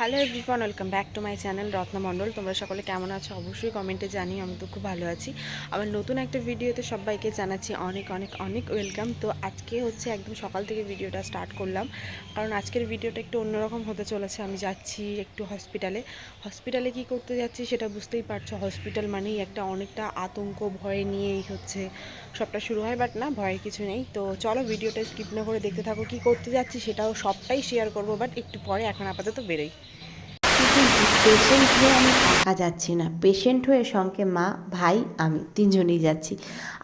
Hello everyone welcome back to my channel Ratna Mondal তোমরা সকলে কেমন আছো? অবশ্যই কমেন্টে জানি আমি তো খুব ভালো আছি। আবার নতুন একটা ভিডিওতে সবাইকে জানাচ্ছি অনেক অনেক অনেক ওয়েলকাম তো আজকে হচ্ছে একদম সকাল থেকে ভিডিওটা স্টার্ট করলাম। কারণ আজকের ভিডিওটা একটু অন্যরকম হতে চলেছে। আমি যাচ্ছি একটু হসপিটালে হসপিটালে কি করতে যাচ্ছি সেটা বুঝতেই পারছ। হসপিটাল মানেই একটা অনেকটা আতঙ্ক, ভয় নিয়েই হচ্ছে সবটা শুরু হয় বাট না, ভয়ের কিছু নেই। তো চলো ভিডিওটা স্কিপ না করে দেখতে থাকো কি করতে যাচ্ছি, সেটাও সবটাই শেয়ার করব বাট একটু পরে এখন আপাতত বেরোই। পেশেন্ট হয়ে আমি একা যাচ্ছি না। পেশেন্ট হয়ে সঙ্গে মা, ভাই, আমি তিনজনেই যাচ্ছি।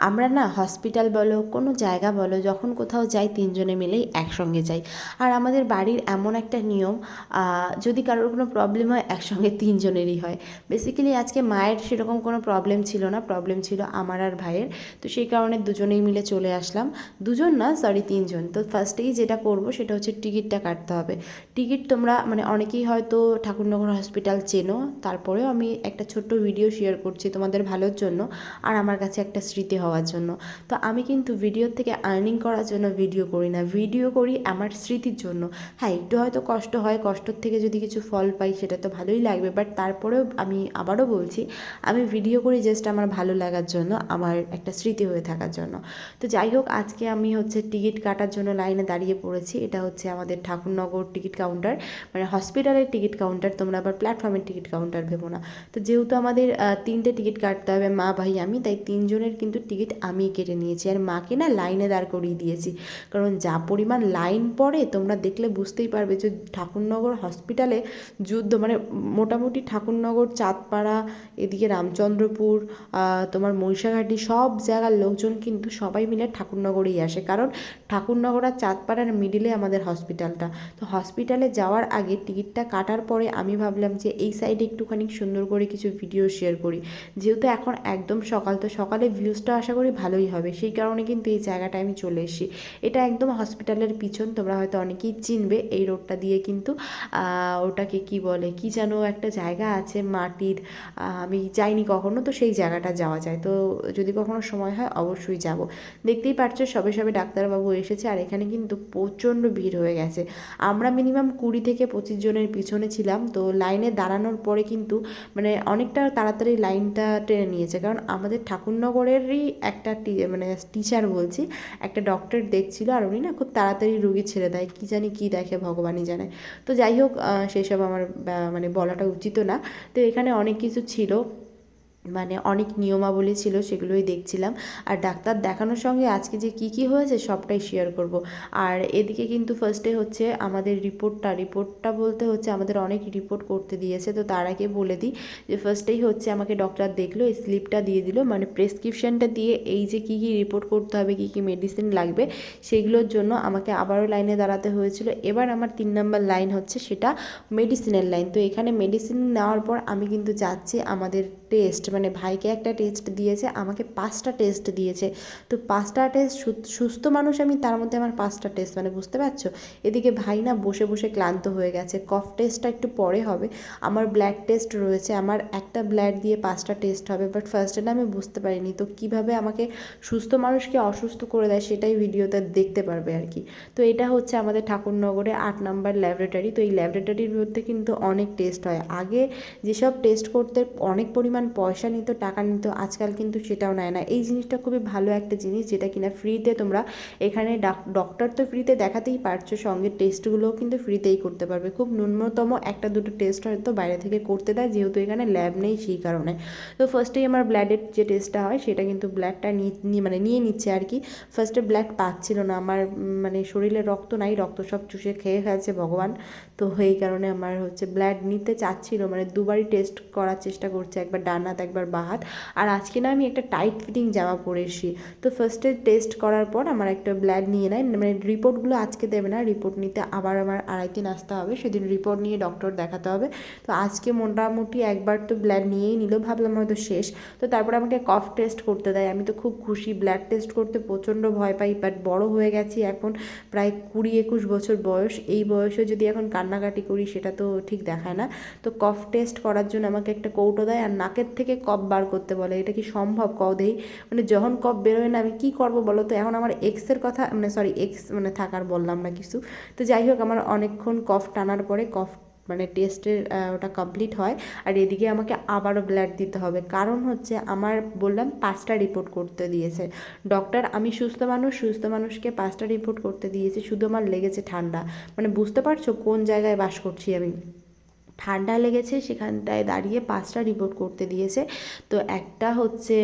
আমরা না হসপিটাল বলো, কোনো জায়গা বলো, যখন কোথাও যাই তিনজনে মিলেই একসঙ্গে যাই। আর আমাদের বাড়ির এমন একটা নিয়ম যদি কারোর কোনো প্রবলেম হয়, একসঙ্গে তিনজনেরই হয়। বেসিক্যালি আজকে মায়ের সেরকম কোনো প্রবলেম ছিল না প্রবলেম ছিল আমার আর ভাইয়ের। তো সেই কারণে দুজনেই মিলে চলে আসলাম। দুজন না সরি তিনজন। তো ফার্স্টেই যেটা করব সেটা হচ্ছে টিকিটটা কাটতে হবে। টিকিট তোমরা মানে অনেকেই হয়তো ঠাকুরনগর হসপিটাল চেনো, তারপরেও আমি একটা ছোট্ট ভিডিও শেয়ার করছি তোমাদের ভালোর জন্য আর আমার কাছে একটা স্মৃতি হওয়ার জন্য। তো আমি কিন্তু ভিডিওর থেকে আর্নিং করার জন্য ভিডিও করি না ভিডিও করি আমার স্মৃতির জন্য। হ্যাঁ একটু হয়তো কষ্ট হয়, কষ্টর থেকে যদি কিছু ফল পাই সেটা তো ভালোই লাগবে বাট তারপরেও আমি আবারও বলছি, আমি ভিডিও করি জাস্ট আমার ভালো লাগার জন্য, আমার একটা স্মৃতি হয়ে থাকার জন্য। তো যাই হোক, আজকে আমি হচ্ছে টিকিট কাটার জন্য লাইনে দাঁড়িয়ে পড়েছি, এটা হচ্ছে আমাদের ঠাকুরনগর টিকিট কাউন্টার মানে হসপিটালের টিকিট কাউন্টার তোমরা আবার প্ল্যাটফর্মের টিকিট কাউন্টার ভেবো না। তো যেহেতু আমাদের তিনটে টিকিট কাটতে হবে, মা, ভাই, আমি, তাই তিনজনের কিন্তু টিকিট আমি কেটে নিয়েছি। আর মাকে না লাইনে দাঁড় করিয়ে দিয়েছি। কারণ যা পরিমাণ লাইন পড়ে, তোমরা দেখলে বুঝতেই পারবে যে ঠাকুরনগর হসপিটালে যুদ্ধ মানে মোটামুটি ঠাকুরনগর, চাঁদপাড়া, এদিকে রামচন্দ্রপুর তোমার মহিষাঘাটি, সব জায়গার লোকজন কিন্তু সবাই মিলে ঠাকুরনগরেই আসে। কারণ ঠাকুরনগর আর চাঁদপাড়ার মিডিলে আমাদের হসপিটালটা তো হসপিটালে যাওয়ার আগে টিকিটটা কাটার পরে আমি ভাবলাম যে এই সাইডে একটুখানি সুন্দর করে কিছু ভিডিও শেয়ার করি। যেহেতু এখন একদম সকাল, তো সকালে ভিউজটা আশা করি ভালোই হবে। সেই কারণে কিন্তু এই জায়গাটা আমি চলে এসেছি। এটা একদম হসপিটালের পিছন, তোমরা হয়তো অনেকেই চিনবে এই রোডটা দিয়ে কিন্তু ওটাকে কি বলে, কি যেন একটা জায়গা আছে মাটির আমি যাইনি কখনো, তো সেই জায়গাটা যাওয়া যায়। তো যদি কখনো সময় হয়, অবশ্যই যাব। দেখতেই পারছ, সবে সবে ডাক্তারবাবু এসেছে আর এখানে কিন্তু প্রচণ্ড ভিড় হয়ে গেছে। আমরা মিনিমাম কুড়ি থেকে পঁচিশ জনের পিছনে ছিলাম, তো লাইনে দাঁড়ানোর পরে কিন্তু মানে অনেকটা তাড়াতাড়ি লাইনটা টেনে নিয়েছে। কারণ আমাদের ঠাকুরনগরেরই একটা মানে টিচার বলছি, একটা ডক্টর দেখছিল আর উনি না খুব তাড়াতাড়ি রুগী ছেড়ে দেয়। কী জানি কী দেখে, ভগবানই জানে। তো যাই হোক সেসব আমার মানে বলাটা উচিত না। তো এখানে অনেক কিছু ছিল। মানে অনেক নিয়মাবলী ছিল, সেগুলোই দেখছিলাম। আর ডাক্তার দেখানোর সঙ্গে আজকে যে কি কি হয়েছে সবটাই শেয়ার করব। আর এদিকে কিন্তু ফার্স্টে হচ্ছে আমাদের রিপোর্টটা রিপোর্টটা বলতে হচ্ছে আমাদের অনেক রিপোর্ট করতে দিয়েছে, তো তার আগে বলে দিই যে ফার্স্টেই হচ্ছে আমাকে ডক্টর দেখল, এই স্লিপটা দিয়ে দিল মানে প্রেসক্রিপশনটা দিয়ে এই যে কি কি রিপোর্ট করতে হবে, কি কি মেডিসিন লাগবে, সেগুলোর জন্য আমাকে আবারও লাইনে দাঁড়াতে হয়েছিল। এবার আমার তিন নম্বর লাইন হচ্ছে সেটা মেডিসিনের লাইন তো এখানে মেডিসিন নেওয়ার পর আমি কিন্তু যাচ্ছি আমাদের টেস্ট মানে ভাইকে একটা টেস্ট দিয়েছে, আমাকে পাঁচটা টেস্ট দিয়েছে। তো পাঁচটা টেস্ট সুস্থ মানুষ আমি, তার মধ্যে আমার পাঁচটা টেস্ট মানে বুঝতে পারছ? এদিকে ভাই না বসে বসে ক্লান্ত হয়ে গেছে। কফ টেস্টটা একটু পরে হবে। আমার ব্লাড টেস্ট রয়েছে। আমার একটা ব্লাড দিয়ে পাঁচটা টেস্ট হবে বাট ফার্স্টে না আমি বুঝতে পারিনি। তো কীভাবে আমাকে সুস্থ মানুষকে অসুস্থ করে দেয়, সেটাই ভিডিওতে দেখতে পারবে আর কি। তো এটা হচ্ছে আমাদের ঠাকুরনগরে আট নাম্বার ল্যাবরেটরি তো এই ল্যাবরেটরির মধ্যে কিন্তু অনেক টেস্ট হয়। আগে যেসব টেস্ট করতে অনেক পরিমাণ পয়সা নিত, টাকা নিত, আজকাল কিন্তু সেটাও নেয় না। এই জিনিসটা খুবই ভালো একটা জিনিস যেটা কিনা ফ্রিতে তোমরা এখানে ডাক- ডক্টর তো ফ্রিতে দেখাতেই পারছ, সঙ্গে টেস্টগুলোও কিন্তু ফ্রিতেই করতে পারবে। খুব ন্যূনতম একটা দুটো টেস্ট হয়তো বাইরে থেকে করতে দেয়, যেহেতু এখানে ল্যাব নেই সেই কারণে। তো ফার্স্টেই আমার ব্লাডের যে টেস্টটা হয়, সেটা কিন্তু ব্লাডটা নিয়ে মানে নিয়ে নিচ্ছে আর কি। ফার্স্টে ব্লাড পাচ্ছিল না, আমার মানে শরীরে রক্ত নাই, রক্ত সব চুষে খেয়ে ফেলছে ভগবান। তো এই কারণে আমার হচ্ছে ব্লাড নিতে চাচ্ছিল মানে দুবারই টেস্ট করার চেষ্টা করছে, একবার ডান হাত একবার বাঁ হাত আর আজকে না আমি একটা টাইট ফিটিং জামা পরে এসেছি। তো ফার্স্টে টেস্ট করার পর আমার একটা ব্লাড নিয়ে নেয়। মানে রিপোর্টগুলো আজকে দেবে না রিপোর্ট নিতে আবার আমার আড়াই দিন আসতে হবে। সেদিন রিপোর্ট নিয়ে ডক্টর দেখাতে হবে। তো আজকে মোটামুটি একবার তো ব্লাড নিয়েই নিল, ভাবলাম হয়তো শেষ। তো তারপর আমাকে কফ টেস্ট করতে দেয়। আমি তো খুব খুশি ব্লাড টেস্ট করতে প্রচণ্ড ভয় পাই বাট বড় হয়ে গেছি এখন প্রায় কুড়ি একুশ বছর বয়স। এই বয়সে যদি এখন কান্নাকাটি করি, সেটা তো ঠিক দেখায় না। তো কফ টেস্ট করার জন্য আমাকে একটা কৌটো দেয় আর নাকের থেকে কফ বার করতে বলে, এটা কি সম্ভব কও দেই? মানে যখন কফ বেরোয় না, আমি কি করব বলো তো? এখন আমার এক্সের কথা মানে সরি এক্স মানে থাকার বললাম না কিছু। তো যাই হোক, আমার অনেকক্ষণ কফ টানার পরে কফ মানে টেস্টের ওটা কমপ্লিট হয়। আর এদিকে আমাকে আবারও ব্লাড দিতে হবে। কারণ হচ্ছে আমার, বললাম পাঁচটা রিপোর্ট করতে দিয়েছে। ডক্টর আমি সুস্থ মানুষ, সুস্থ মানুষকে পাঁচটা রিপোর্ট করতে দিয়েছি। শুধু আমার লেগেছে ঠান্ডা। মানে বুঝতে পারছ কোন জায়গায় বাস করছি আমি? ঠান্ডা লেগেছে, সেখানটায় দাঁড়িয়ে পাঁচটা রিপোর্ট করতে দিয়েছে। তো একটা হচ্ছে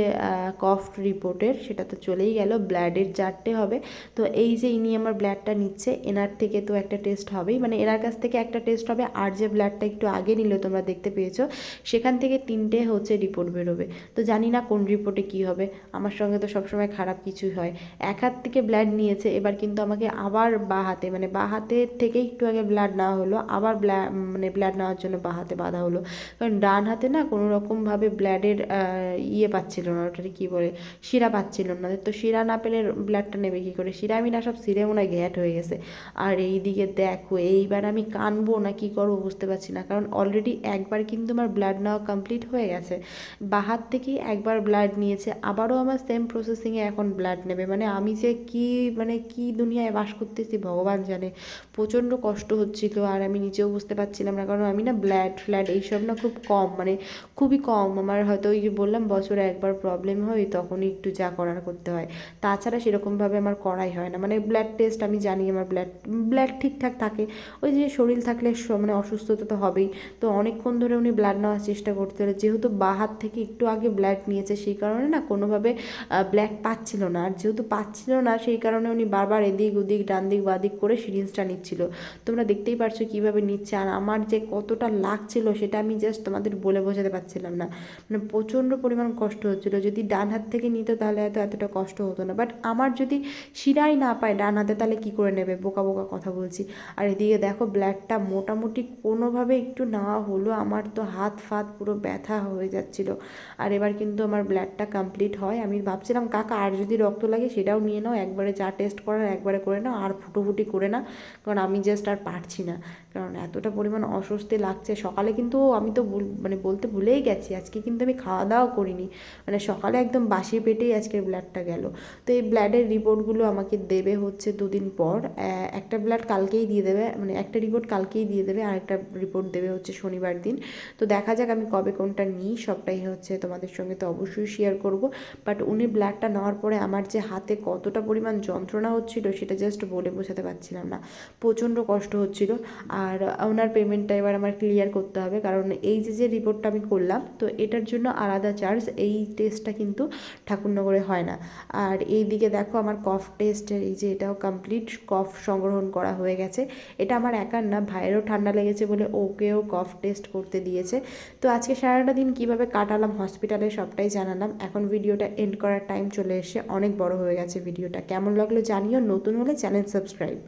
কফ রিপোর্টের সেটা তো চলেই গেল ব্লাডের চারটে হবে। তো এই যে ইনি আমার ব্লাডটা নিচ্ছে, এনার থেকে তো একটা টেস্ট হবেই। মানে এনার কাছ থেকে একটা টেস্ট হবে, আর যে ব্লাডটা একটু আগে নিল, তোমরা দেখতে পেয়েছ, সেখান থেকে তিনটে হচ্ছে রিপোর্ট বেরোবে। তো জানি না কোন রিপোর্টে কী হবে, আমার সঙ্গে তো সবসময় খারাপ কিছুই হয়। এক হাত থেকে ব্লাড নিয়েছে, এবার কিন্তু আমাকে আবার বা হাতে মানে বা হাতে থেকে একটু আগে ব্লাড নেওয়া হলো, আবার ব্লা মানে ব্লাড নেওয়ার জন্য বা হাতে বাঁধা হলো। কারণ ডান হাতে না কোনো রকমভাবে ব্লাডের ইয়ে পাচ্ছিল না, ওটাকে কী বলে, শিরা পাচ্ছিল না। তো শিরা না পেলে ব্লাডটা নেবে কী করে? শিরা আমি না, সব সিরে মনে হয় ঘ্যাট হয়ে গেছে। আর এই দিকে দেখো, এইবার আমি কানবো না কি করব বুঝতে পারছি না। কারণ অলরেডি একবার কিন্তু আমার ব্লাড নেওয়া কমপ্লিট হয়ে গেছে। বা হাত থেকেই একবার ব্লাড নিয়েছে। আবারও আমার সেম প্রসেসিংয়ে এখন ব্লাড নেবে। মানে আমি যে কি মানে কি দুনিয়ায় বাস করতেছি, ভগবান জানে। প্রচণ্ড কষ্ট হচ্ছিল আর আমি নিজেও বুঝতে পারছিলাম না। কারণ আমি না ব্লাড ফ্ল্যাড এইসব না খুব কম মানে খুবই কম। আমার হয়তো ওই যে বললাম, বছরে একবার প্রবলেম হয়, তখনই একটু যা করার করতে হয়। তাছাড়া সেরকমভাবে আমার করাই হয় না। মানে ব্লাড টেস্ট আমি জানি আমার ব্লাড ব্লাড ঠিকঠাক থাকে। ওই যে শরীর থাকলে মানে অসুস্থতা তো হবেই। তো অনেকক্ষণ ধরে উনি ব্লাড নেওয়ার চেষ্টা করতে হলো, যেহেতু বা হাত থেকে একটু আগে ব্লাড নিয়েছে, সেই কারণে না কোনোভাবে ব্লাড পাচ্ছিল না। আর যেহেতু পাচ্ছিল না, সেই কারণে উনি বারবার এদিক ওদিক ডান দিক বাঁ দিক করে সিরিঞ্জটা নিচ্ছিল। তোমরা দেখতেই পারছ কীভাবে নিচ্ছে। আর আমার যে কতটা লাগছিল সেটা আমি জাস্ট তোমাদের বলে বোঝাতে পারছিলাম না। মানে প্রচণ্ড পরিমাণ কষ্ট হচ্ছিল। যদি ডান হাত থেকে নিত তাহলে হয়তো এতটা কষ্ট হতো না। বাট আমার যদি শিরাই না পায় ডান হাতে তাহলে কী করে নেবে? বোকা বোকা কথা বলছি। আর এদিকে দেখো ব্লাডটা মোটামুটি কোনোভাবে একটু নেওয়া হলো আমার তো হাত ফাত পুরো ব্যথা হয়ে যাচ্ছিল। আর এবার কিন্তু আমার ব্লাডটা কমপ্লিট হয়। আমি ভাবছিলাম, কাকা, আর যদি রক্ত লাগে সেটাও নিয়ে নাও। একবারে যা টেস্ট করার একবারে করে নাও। আর ফুটোফুটি করে না কারণ আমি জাস্ট আর পারছি না। কারণ এতটা পরিমাণ অস্বস্তি লাগছে। সকালে কিন্তু আমি তো মানে বলতে ভুলেই গেছি। আজকে কিন্তু আমি খাওয়া দাওয়া করিনি। মানে সকালে একদম বাসি পেটেই আজকের ব্লাডটা গেল। তো এই ব্লাডের রিপোর্টগুলো আমাকে দেবে হচ্ছে দুদিন পর। একটা ব্লাড কালকেই দিয়ে দেবে মানে একটা রিপোর্ট কালকেই দিয়ে দেবে, আর একটা রিপোর্ট দেবে হচ্ছে শনিবার দিন। তো দেখা যাক আমি কবে কোনটা নিই, সবটাই হচ্ছে তোমাদের সঙ্গে তো অবশ্যই শেয়ার করব। বাট উনি ব্লাডটা নেওয়ার পরে আমার যে হাতে কতটা পরিমাণ যন্ত্রণা হচ্ছিল, সেটা জাস্ট বলে বোঝাতে পারছিলাম না। প্রচণ্ড কষ্ট হচ্ছিল। আর ওনার পেমেন্টটা এবার আমার ক্লিয়ার করতে হবে। কারণ এই যে যে রিপোর্টটা আমি করলাম, তো এটার জন্য আলাদা চার্জ এই টেস্টটা কিন্তু ঠাকুরনগরে হয় না। আর এই দিকে দেখো আমার কফ টেস্টের এই যে, এটাও কমপ্লিট কফ সংগ্রহণ করা হয়ে গেছে। এটা আমার একার না, ভাইয়েরও ঠান্ডা লেগেছে বলে ওকেও কফ টেস্ট করতে দিয়েছে। তো আজকে সারাটা দিন কীভাবে কাটালাম হসপিটালে সবটাই জানালাম। এখন ভিডিওটা এন্ড করার টাইম চলে এসে অনেক বড় হয়ে গেছে ভিডিওটা কেমন লাগল জানিও, নতুন হলে চ্যানেল সাবস্ক্রাইব